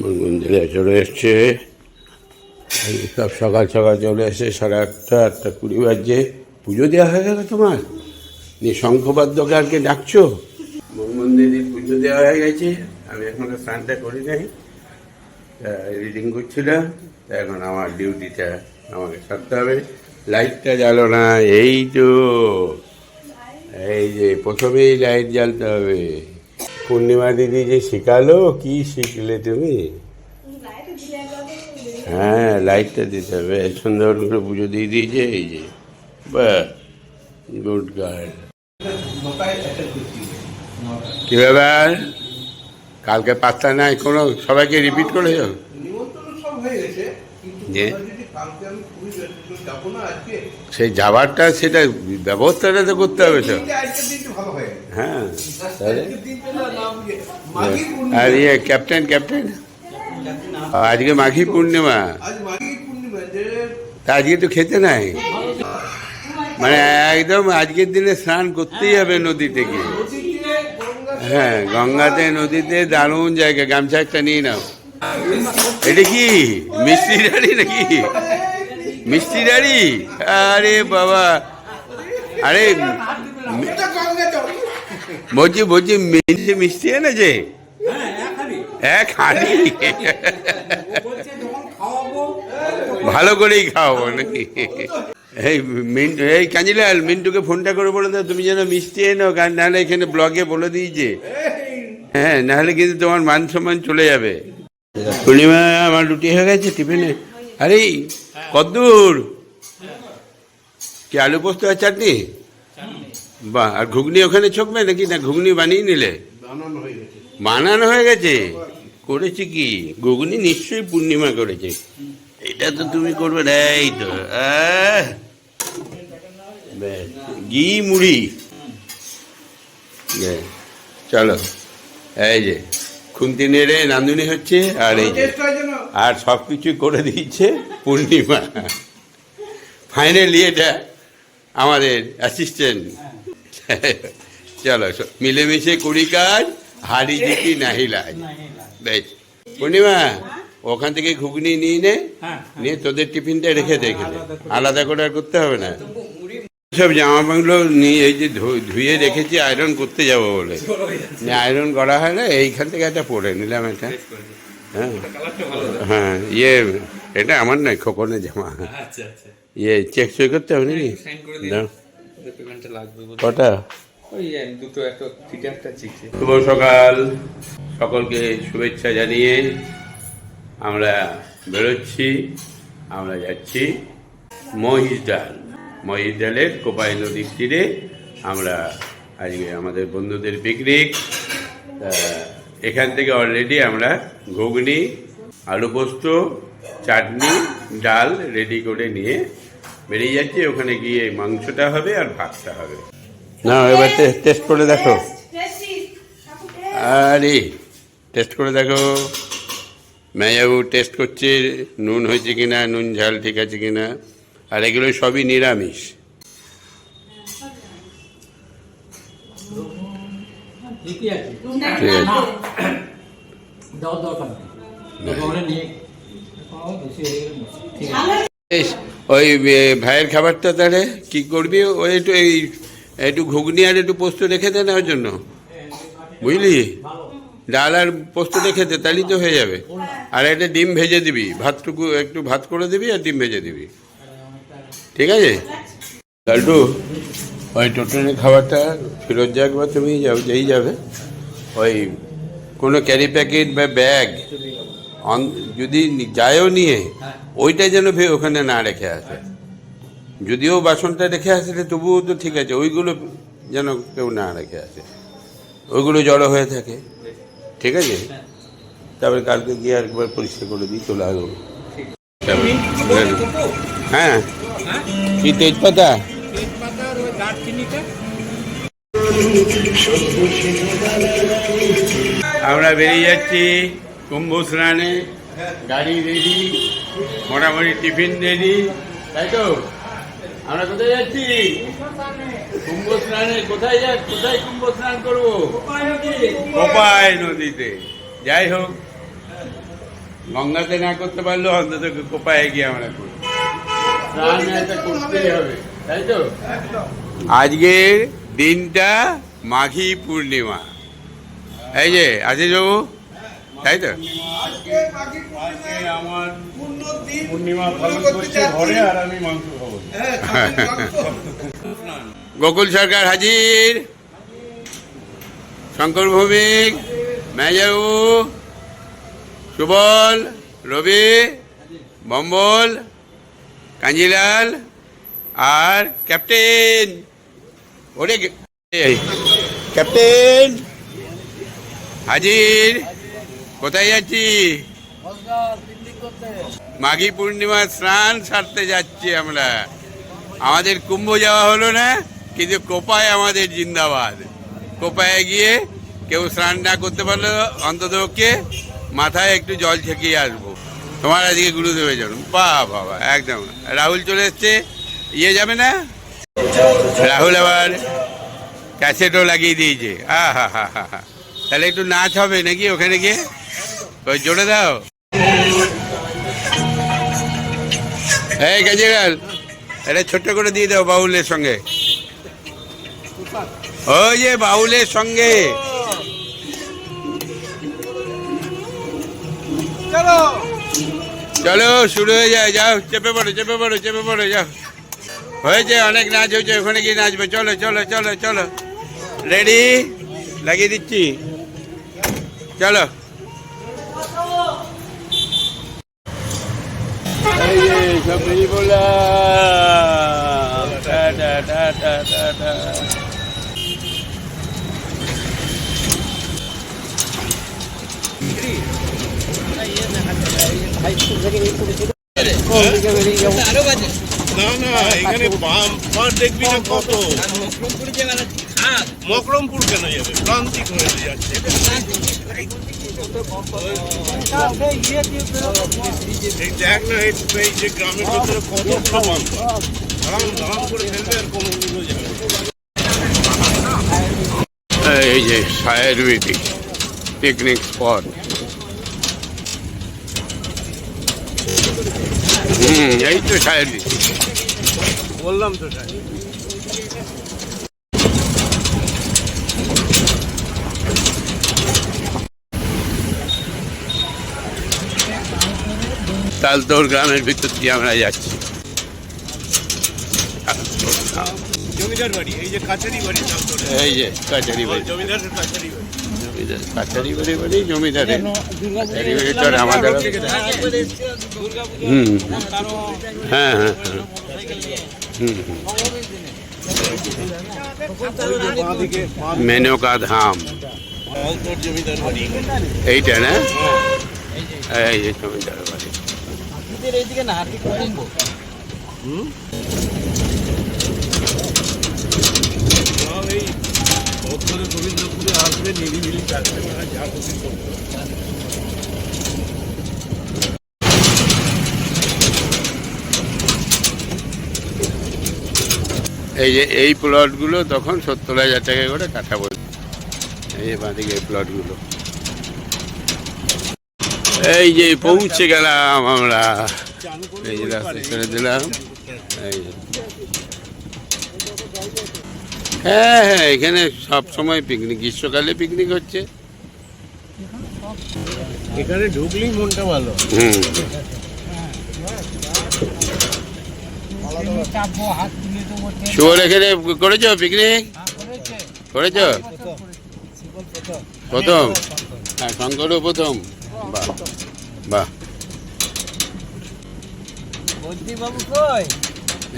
মন্দিরে চলে এসছে সব সকাল সকাল চলে এসে সাড়ে আটটা আটটা কুড়ি বাজছে পুজো দেওয়া হয়ে গেল তোমার? নিয়ে শঙ্খবাদ্যকারকে ডাকছো? মন্দিরে পুজো দেওয়া হয়ে গেছে। আমি এখনও স্নানটা করি নাই। রিডিং করছিলাম। তা এখন আমার ডিউটিটা আমাকে সারতে হবে। লাইটটা জ্বালো না, এই তো। এই যে প্রথমেই লাইট জ্বালতে হবে। পূর্ণিমা দিদি যে শিখালো, কি শিখলে তুমি? হ্যাঁ লাইটটা দিতে হবে। সুন্দর করে পুজো দিয়ে দিয়েছে, এই যে। Good girl. কি ব্যাপার? কালকে পাত্তা নাই কোনো? সবাইকে রিপিট করে যাও যে? সেই যাবারটা, সেটা ব্যবস্থাটা তো করতে হবে তো। হয়। আর ইয়ে ক্যাপ্টেন ক্যাপ্টেন? আজকে মাঘী পূর্ণিমা। তা আজকে তো খেতে নাই। মানে একদম আজকের দিনে স্নান করতেই হবে নদীতে গিয়ে হ্যাঁ গঙ্গাতে নদীতে দারুণ জায়গা গামছা একটা নিয়ে নাও। এটা কি? মিষ্টি ডাড়ি নাকি? মিষ্টি ডাড়ি আরে বাবা। আরে বলছি বলছি মিষ্টি মিষ্টি এনেছে এক হাঁড়ি। ভালো করেই খাওয়াবো নাকি? এই মিন্টু এই কাঞ্জিলাল মিন্টুকে ফোনটা করে বলে দাও তুমি যেন মিষ্টি এনো কারণ নাহলে এখানে ব্লগে বলে দিয়েছে হ্যাঁ নাহলে কিন্তু তোমার মান সম্মান চলে যাবে। পূর্ণিমা আমার রুটি হয়ে গেছে টিফিনে। আরে কদ্দূর! কি আলু পোস্ত আর চাটনি। বাহ আর ঘুগনি ওখানে ছকবে নাকি? না ঘুগনি বানিয়ে নিলে? বানানো হয়ে গেছে। করেছে কি? ঘুগনি নিশ্চয়ই পূর্ণিমা করেছে। এটা তো তুমি করবে এই তো ঘি মুড়ি। চলো এই যে খুন্তি নেড়ে নান্দুনি হচ্ছে আর এই যে আর সব কিছু করে দিচ্ছে পূর্ণিমা। ফাইনালি এটা আমাদের অ্যাসিস্ট্যান্ট চলো মিলেমিশে করি কাজ হারি জিতি নাহি লাজ। বেশ। পূর্ণিমা ওখান থেকে ঘুগনি নিয়ে নে নিয়ে তোদের টিফিনটা রেখে দেখে আলাদা করে। আর করতে হবে না। সব জামা প্যান্টগুলো নিয়ে এই যে ধুয়ে রেখেছি আয়রন করতে যাব বলে। আয়রন করা হয় না এইখান থেকে একটা পরে নিলাম এটা। হ্যাঁ। হ্যাঁ ইয়ে এটা আমার নয় খোকনের জামা। আচ্ছা আচ্ছা। ইয়ে চেক সই করতে হবে নাকি? পেমেন্টটা লাগবে কটা? ওই দুটো একটা ঠিক একটা চিঠি। শুভ সকাল। সকলকে শুভেচ্ছা জানিয়ে আমরা বেরোচ্ছি আমরা যাচ্ছি মহিষডাল মহিষডালের কোপাই নদীর তীরে আমরা আজকে আমাদের বন্ধুদের পিকনিক এখান থেকে অলরেডি আমরা ঘুগনি আলু পোস্ত চাটনি ডাল রেডি করে নিয়ে বেরিয়ে যাচ্ছে ওখানে গিয়ে মাংসটা হবে আর ভাতটা হবে। না এবার টেস্ট করে দেখো। আরে টেস্ট করে দেখো। মেয়াবু টেস্ট করছে নুন হয়েছে কিনা নুন ঝাল ঠিক আছে কিনা আর এগুলো সবই নিরামিষ। ঠিক আছে। ওই ভাইয়ের খাবারটা তাহলে কি করবি? ওই একটু এই, একটু ঘুগনি আর একটু পোস্ত রেখে দে না নেওয়ার জন্য। বুঝলি? ডাল আর পোস্ত রেখে দে, তাহলেই তো হয়ে যাবে। আর একটা ডিম ভেজে দিবি। ভাতটুকু একটু ভাত করে দিবি আর ডিম ভেজে দিবি। ঠিক আছে? লাল্টু, ওই টোটনের খাবারটা ফেরত যাক বা তুমি যাও, যেই যাবে। ওই কোনো ক্যারি প্যাকেট বা ব্যাগ যদি যায়ও নিয়ে ওইটা যেন ওখানে না রেখে আসে। যদিও বাসনটা রেখে আসলে তবুও তো ঠিক আছে ওইগুলো যেন কেউ না রেখে আসে। ওইগুলো জড়ো হয়ে থাকে। ঠিক আছে? তারপরে কালকে গিয়ে একবার পরিষ্কার করে দিই চলে আসব। হ্যাঁ। কি তেজপাতা? আমরা বেরিয়ে যাচ্ছি। কুম্ভ স্নানে গাড়ি রেডি মোটামুটি টিফিন রেডি, তাই তো? আমরা কোথায় যাচ্ছি? কুম্ভ স্নানে কোথায় যা কোথায় কুম্ভ স্নান করব? কোপায় নদীতে। যাই হোক, গঙ্গাতে না করতে পারলেও অন্তত কোপায় গিয়ে আমরা করি স্নান করতেই হবে, তাই তো? আজকের দিনটা মাঘী পূর্ণিমা। এই যে, আশিস বাবু? তাই তো? আজকে আমার পূর্ণিমা পূর্ণ পালন করতে করছি যাচ্ছি। ঘরে আর আমি মাংস খাব। হ্যাঁ, গোকুল সরকার হাজির। শঙ্কর ভৌমিক মেজাবু সুবল রবি বম্বল কাঞ্জিলাল আর ক্যাপ্টেন। ওরে ক্যাপ্টেন। হাজির। কোথায় যাচ্ছি? মাঘী পূর্ণিমার স্নান সারতে যাচ্ছি আমরা। আমাদের কুম্ভ যাওয়া হলো না, কিন্তু কোপায় আমাদের জিন্দাবাদ। কোপায় গিয়ে কেউ স্নান না করতে পারলে অন্ততপক্ষে মাথায় একটু জল ছেঁকিয়ে আসব। তোমার আজকে গুরুদেবের জন্য বা বাবা, একদম। রাহুল চলে এসছে। ইয়ে যাবে না? রাহুল আবার ক্যাসেটও লাগিয়ে দিয়েছে। আ হা হা হা হা। তাহলে একটু নাচ হবে নাকি ওখানে গিয়ে? ওই জোরে দাও। এই কাজিরাল এটা ছোট্ট করে দিয়ে দাও বাউলের সঙ্গে। ওই যে বাউলের সঙ্গে। চলো। শুরু হয়ে যায়। যাও চেপে পড়ো চেপে পড়ো চেপে পড়ো যাও। হয়েছে অনেক নাচ হয়েছে ওখানে গিয়ে নাচবে। চলো চলো চলো চলো। রেডি লাগিয়ে দিচ্ছি। চলো। না না এখানে বাম বাম দেখবি না কত। মকরমপুর কেন যাবে? প্রান্তিক হয়ে যাচ্ছে। এই দেখ না এই যে গ্রামের ভিতরে আরাম করে ফেলবে আর কোনো যাবে এই যে সায়রবিটি পিকনিক স্পট হুম এই তো সায়রবিটি বললাম তো তাই তালতোর গ্রামের ভিতর দিয়ে আমরা যাচ্ছি জমিদার বাড়ি এই যে কাছারি বাড়ি এই যে কাছারি বাড়ি জমিদারের কাছারি বাড়ি কাছারি বাড়ি বাড়ি জমিদারের কাছারি বাড়ি তো আর আমাদের হুম হ্যাঁ হ্যাঁ হ্যাঁ হুম মেনকা ধাম তোর জমিদার বাড়ি এইটা না এই যে জমিদার বাড়ি এইদিকে না হাতি সব এই গোবিন্দপুরে আসবে নিরিবিলি থাকবে মানে যা খুশি করবে। এই যে এই প্লটগুলো তখন সত্তর হাজার টাকা করে কাঠা বলছে এই বাঁদিকে এই প্লটগুলো এই যে পৌঁছে গেলাম আমরা। এই যে রাস্তা ছেড়ে দিলাম এই। হ্যাঁ হ্যাঁ এখানে সব সময় পিকনিক গ্রীষ্মকালে পিকনিক হচ্ছে। এখানে ঢুকলেই মনটা ভালো। হুম। শুয়োর এখানে করেছ পিকনিক করেছ? প্রথম? হ্যাঁ শঙ্করও প্রথম। বাহ বাহ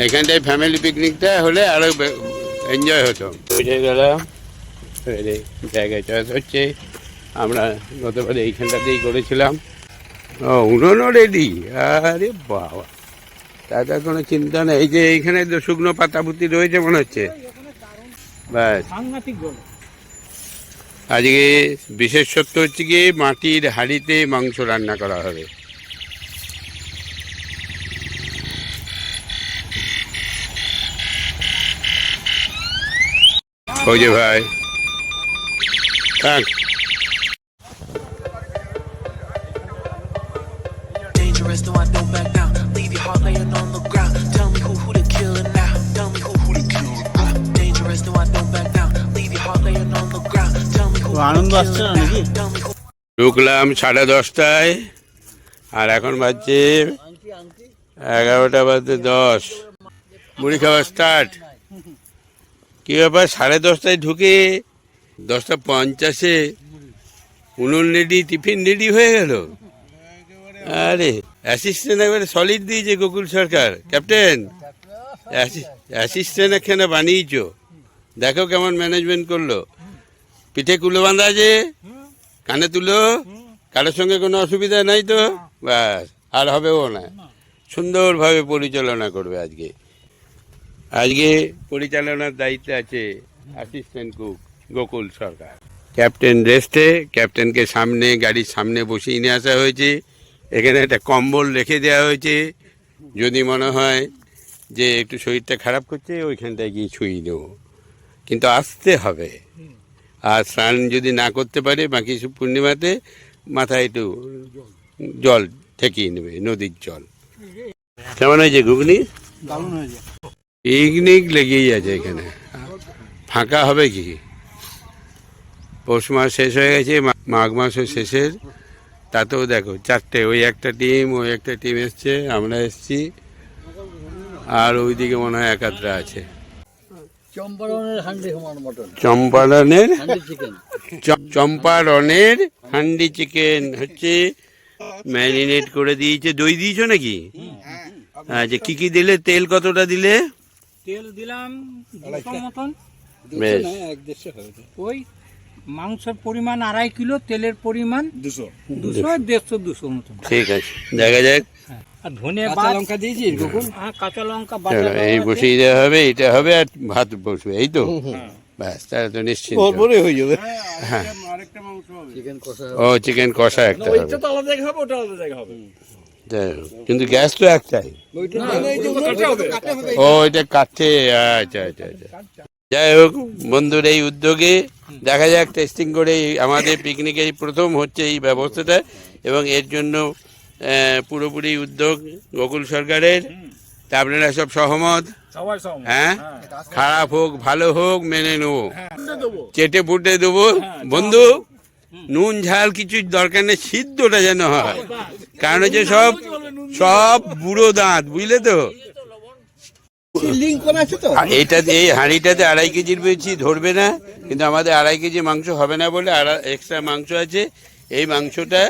এখানটায় ফ্যামিলি পিকনিকটা হলে আরও এনজয় হতো। বুঝে গেলাম। জায়গায় চয়েস হচ্ছে আমরা গতবারে এইখানটাতেই করেছিলাম। ও উনুনও রেডি আরে বাবা। তাতে কোনো চিন্তা নেই। এই যে এইখানে তো শুকনো পাতাপুতি রয়েছে মনে হচ্ছে। ব্যাস। সাংঘাতিক আজকে বিশেষত্ব হচ্ছে কি মাটির হাঁড়িতে মাংস রান্না করা হবে ওই যে ভাই থাক dangerous, no I don't back down. আনন্দ আসছে না নাকি? ঢুকলাম সাড়ে দশটায়, আর এখন বাজছে এগারোটা বাজতে দশ। মুড়ি খাওয়া স্টার্ট কী ব্যাপার, সাড়ে দশটায় ঢুকে দশটা পঞ্চাশে উনুন রেডি টিফিন রেডি হয়ে গেল? আরে অ্যাসিস্ট্যান্ট একবারে সলিড দিয়েছে গোকুল সরকার। ক্যাপ্টেন অ্যাসিস্ট্যান্ট একখানে বানিয়েছো। দেখো কেমন ম্যানেজমেন্ট করল। পিঠে কুলো বাঁধা আছে কানে তুলো? কারোর সঙ্গে কোনো অসুবিধা নাই তো? ব্যাস আর হবেও না। সুন্দরভাবে পরিচালনা করবে আজকে। আজকে পরিচালনার দায়িত্বে আছে assistant cook Gokul Sarkar. Captain রেস্টে ক্যাপ্টেনকে সামনে গাড়ির সামনে বসিয়ে নিয়ে আসা হয়েছে। এখানে একটা কম্বল রেখে দেওয়া হয়েছে। যদি মনে হয় যে একটু শরীরটা খারাপ করছে ওইখানটায় গিয়ে ছুঁয়ে দেবো কিন্তু আসতে হবে। আর স্নান যদি না করতে পারে বাকি পূর্ণিমাতে মাথায় একটু জল ঠেকিয়ে নেবে নদীর জল। কেমন হয়েছে ঘুগনি? পিকনিক লেগেই আছে এখানে। ফাঁকা হবে কি? পৌষ মাস শেষ হয়ে গেছে মাঘ মাসও শেষের। তাতেও দেখো চারটে ওই একটা টিম ওই একটা টিম এসছে আমরা এসছি। আর ওইদিকে মনে হয় একাত্রা আছে। চম্পারনের হান্ডি চম্পারণের? হান্ডি চিকেন। চ- চম্পারনের হান্ডি চিকেন হচ্ছে ম্যারিনেট করে দিয়েছে দই দিয়েছ নাকি? আচ্ছা কি কি দিলে? তেল কতটা দিলে? তেল দিলাম মতন। বেশ। ওই মাংসের পরিমাণ আড়াই কিলো তেলের পরিমাণ দুশো। দুশো দেড়শো দুশো মতন। ঠিক আছে দেখা যাক। আর ধনে কাঁচা লঙ্কা দিয়েছিস গোকুল? হ্যাঁ কাঁচা লঙ্কা বাটা এই বসিয়ে দেওয়া হবে এটা হবে আর ভাত বসবে এই তো? ব্যাস তাহলে তো নিশ্চিন্ত। হয়ে যাবে। হ্যাঁ আরেকটা মাংস হবে। চিকেন কষা ও চিকেন কষা একটা হবে। তো আলাদা হবে ওটা আলাদা হবে। যাই হোক। কিন্তু গ্যাস তো একটাই। ও এটা কাটছে আচ্ছা আচ্ছা আচ্ছা। যাই হোক বন্ধুর এই উদ্যোগে দেখা যাক টেস্টিং করে আমাদের পিকনিকে এই প্রথম হচ্ছে এই ব্যবস্থাটা এবং এর জন্য পুরোপুরি উদ্যোগ গোকুল সরকারের। তা আপনারা সব সহমত? হ্যাঁ? খারাপ হোক ভালো হোক মেনে নেব। চেটে ফুটে দেবো। বন্ধু নুন ঝাল কিছু দরকার নেই সিদ্ধটা যেন হয়। কারণ হচ্ছে সব সব বুড়ো দাঁত বুঝলে তো? লিঙ্ক করা আছে তো? আর এইটাতে এই হাঁড়িটাতে আড়াই কেজির বেশি ধরবে না কিন্তু আমাদের আড়াই কেজি মাংস হবে না বলে আর এক্সট্রা মাংস আছে। এই মাংসটা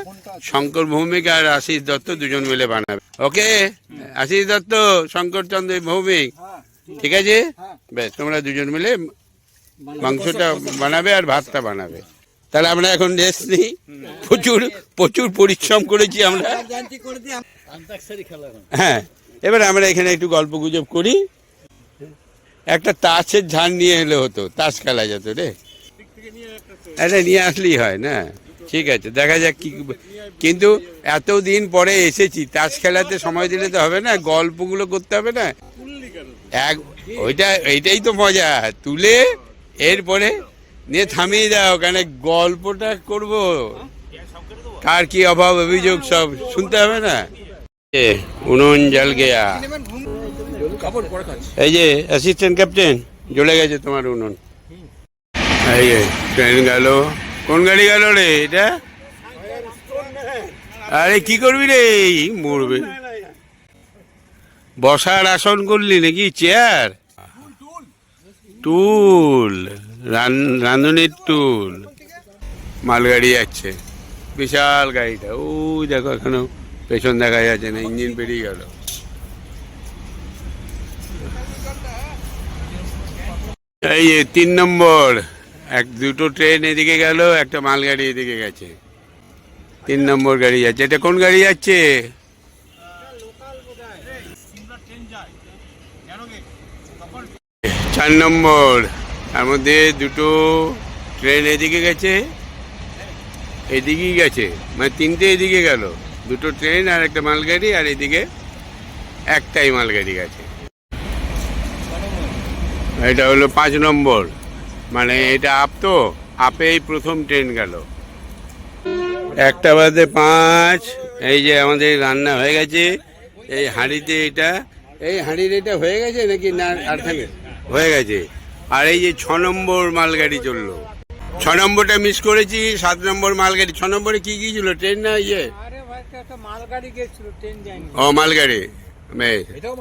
শঙ্কর ভৌমিক আর আশিস দত্ত দুজন মিলে বানাবে। ওকে? আশিস দত্ত, শঙ্কর চন্দ্র ভৌমিক। ঠিক আছে? বেশ, তোমরা দুজন মিলে মাংসটা বানাবে আর ভাতটা বানাবে। তাহলে আমরা এখন রেস্ট নিই। প্রচুর প্রচুর পরিশ্রম করেছি আমরা। হ্যাঁ এবার আমরা এখানে একটু গল্প গুজব করি। একটা তাসের ঝাড় নিয়ে এলে হতো, তাস খেলা যেত রে। এটা নিয়ে আসলেই হয়, না? ঠিক আছে, দেখা যাক কি কিন্তু এত দিন পরে এসেছি, তাস খেলাতে সময় দিলে তো হবে না, গল্পগুলো করতে হবে না। এক ওইটা এইটাই তো মজা, তুলে এরপরে নিয়ে থামিয়ে দাও কারণ গল্পটা করব। কার কি অভাব, অভিযোগ সব শুনতে হবে না। উনুন জল গেয়া। এই যে অ্যাসিস্ট্যান্ট ক্যাপ্টেন জ্বলে গেছে তোমার উনুন। এই ট্রেন গেল। কোন গাড়ি গেল রে এটা? আরে কি করবি রে? মরবে। বসার আসন করলি নাকি? চেয়ার? টুল। রাঁধুনির টুল। মালগাড়ি যাচ্ছে বিশাল গাড়িটা। ও, দেখো এখনও পেছন দেখা যাচ্ছে না, ইঞ্জিন বেরিয়ে গেল। এই তিন নম্বর। এক দুটো ট্রেন এদিকে গেল, একটা মালগাড়ি এদিকে গেছে। তিন নম্বর গাড়ি যাচ্ছে। এটা কোন গাড়ি যাচ্ছে? চার নম্বর। তার মধ্যে দুটো ট্রেন এদিকে গেছে, এদিকেই গেছে। মানে তিনটে এদিকে গেল। দুটো ট্রেন আর একটা মালগাড়ি আর এদিকে একটাই মালগাড়ি গেছে। এটা হলো পাঁচ নম্বর। মানে এটা আপ তো আপেই প্রথম ট্রেন গেল। একটা বাজে পাঁচ এই যে আমাদের রান্না হয়ে গেছে এই হাঁড়িতে এটা এই হাঁড়ির এটা হয়ে গেছে নাকি না আর থাকে? হয়ে গেছে। আর এই যে ছ নম্বর মালগাড়ি চলল। ছ নম্বরটা মিস করেছি সাত নম্বর মালগাড়ি ছ নম্বরে কি কি ছিল? ট্রেন না ইয়ে? ও মালগাড়ি।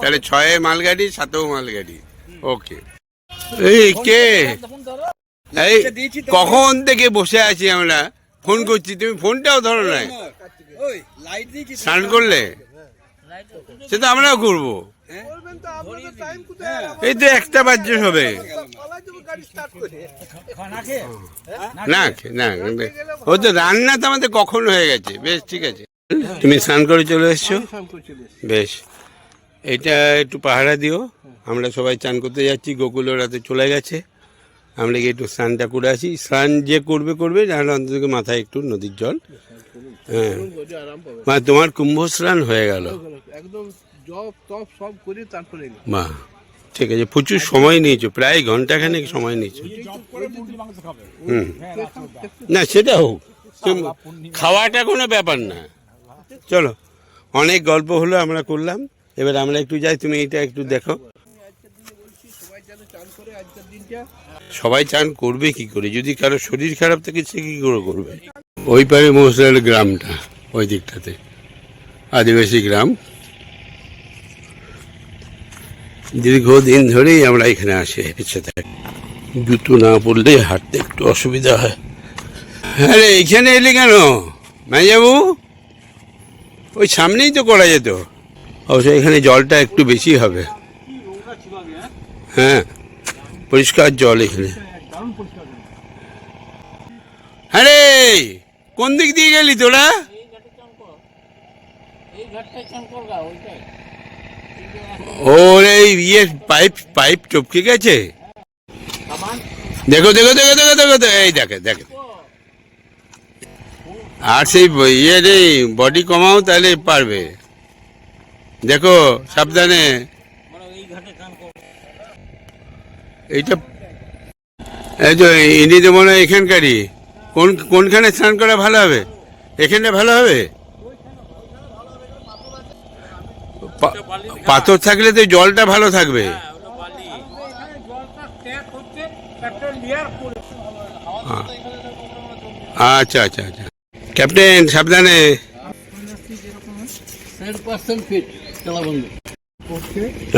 তাহলে ছয়ে মালগাড়ি সাতেও মালগাড়ি। ওকে। এই কে? এই কখন থেকে বসে আছি আমরা? ফোন করছি তুমি ফোনটাও ধরো না ওই লাইট দিয়েছি স্নান করলে? সেটা আমরাও করব। বলবেন তো আপনাদের টাইম কোথায়? আর এই তো একটা বাজছে হবে। পালাই দেবো গাড়ি স্টার্ট করে। না না ও তো রান্না তো আমাদের কখন হয়ে গেছে? বেশ ঠিক আছে। তুমি স্নান করে চলে এসছো। বেশ। এটা একটু পাহারা দিও। আমরা সবাই চান করতে যাচ্ছি গোকুল রাতে চলে গেছে। আমরা গিয়ে একটু স্নানটা করে আসি। স্নান যে করবে করবে নাহলে অন্তত মাথায় একটু নদীর জল। হ্যাঁ। মানে তোমার কুম্ভ স্নান হয়ে গেল। একদম জব টপ সব করে তারপরে বাহ ঠিক আছে প্রচুর সময় নিয়েছো প্রায় ঘন্টাখানেক সময় নিয়েছো। হুম। না সেটা হোক। খাওয়াটা কোনো ব্যাপার না। চলো অনেক গল্প হলো আমরা করলাম। এবার আমরা একটু যাই, তুমি এটা একটু দেখো। সবাই চান করবে কি করে? যদি কারও শরীর খারাপ থাকে, সে কি করে করবে? ওই পারে মশলার গ্রামটা, ওই দিকটাতে। আদিবাসী গ্রাম। দীর্ঘদিন ধরেই আমরা এখানে আসি হেঁটে থাকি। জুতো না পরলে হাঁটতে একটু অসুবিধা হয়। হ্যাঁ রে এখানে এলি কেন? মাইজাবু ওই সামনেই তো করা যেত। অবশ্য এখানে জলটা একটু বেশি হবে। হ্যাঁ পরিষ্কার জল এখানে। হ্যাঁ রে কোন দিক দিয়ে গেলি তোরা? ওর এই ইয়ে পাইপ পাইপ টপকে গেছে? দেখো দেখো দেখো দেখো দেখো, এই দেখে দেখে। আর সেই ইয়ে রে বডি কমাও তাহলে পারবে। দেখো, সাবধানে। এইটা এই তো ইনি তো মনে হয় এখানকারই। কোন কোনখানে স্নান করা ভালো হবে? এখানে ভালো হবে? পাথর থাকলে তো জলটা ভালো থাকবে। আচ্ছা আচ্ছা আচ্ছা। ক্যাপ্টেন, সাবধানে। ফিট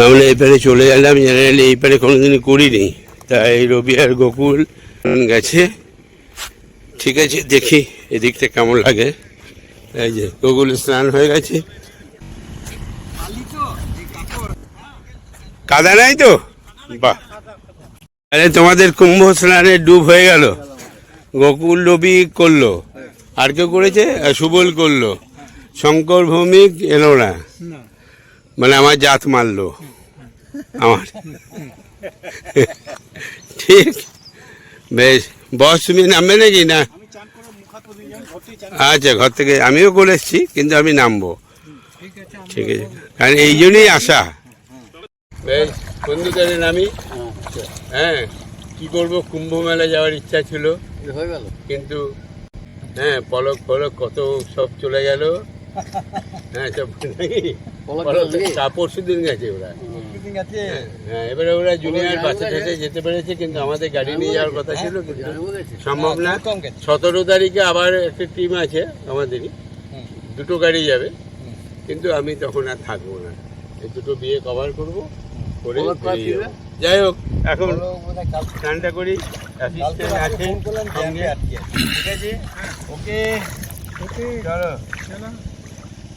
আমরা এপারে চলে এলাম জেনারেলি এই পারে কোনোদিনই করিনি। তাই রবি আর গোকুল গেছে। ঠিক আছে, দেখি এদিকটা কেমন লাগে। এই যে, গোকুল স্নান হয়ে গেছে। কাদা নাই তো? বাহ। আরে তোমাদের কুম্ভ স্নানের ডুব হয়ে গেল। গোকুল রবি করল। আর কেউ করেছে? সুবল করল। শঙ্কর ভৌমিক এলো না? মানে আমার জাত মারলো। আমার। ঠিক। বেশ। বস তুমি নামবে নাকি? না। আচ্ছা ঘর থেকে আমিও করে এসছি কিন্তু আমি নামবো। ঠিক আছে। কারণ এই জন্যই আশা। বেশ বন্ধুকারে নামি। হ্যাঁ কি করব কুম্ভ মেলা যাওয়ার ইচ্ছা ছিল। কিন্তু হ্যাঁ পলক ফলক কত সব চলে গেল। হ্যাঁ চলে গেছে? ওরা হ্যাঁ এবারে ওরা জুনিয়র যেতে পেরেছে কিন্তু আমাদের গাড়ি নিয়ে যাওয়ার কথা ছিল কিন্তু সম্ভব না সতেরো তারিখে আবার একটা টিম আছে আমাদেরই দুটো গাড়ি যাবে কিন্তু আমি তখন আর থাকব না এই দুটো বিয়ে কভার করব করে। যাই হোক এখন স্নানটা করি ওকে চলো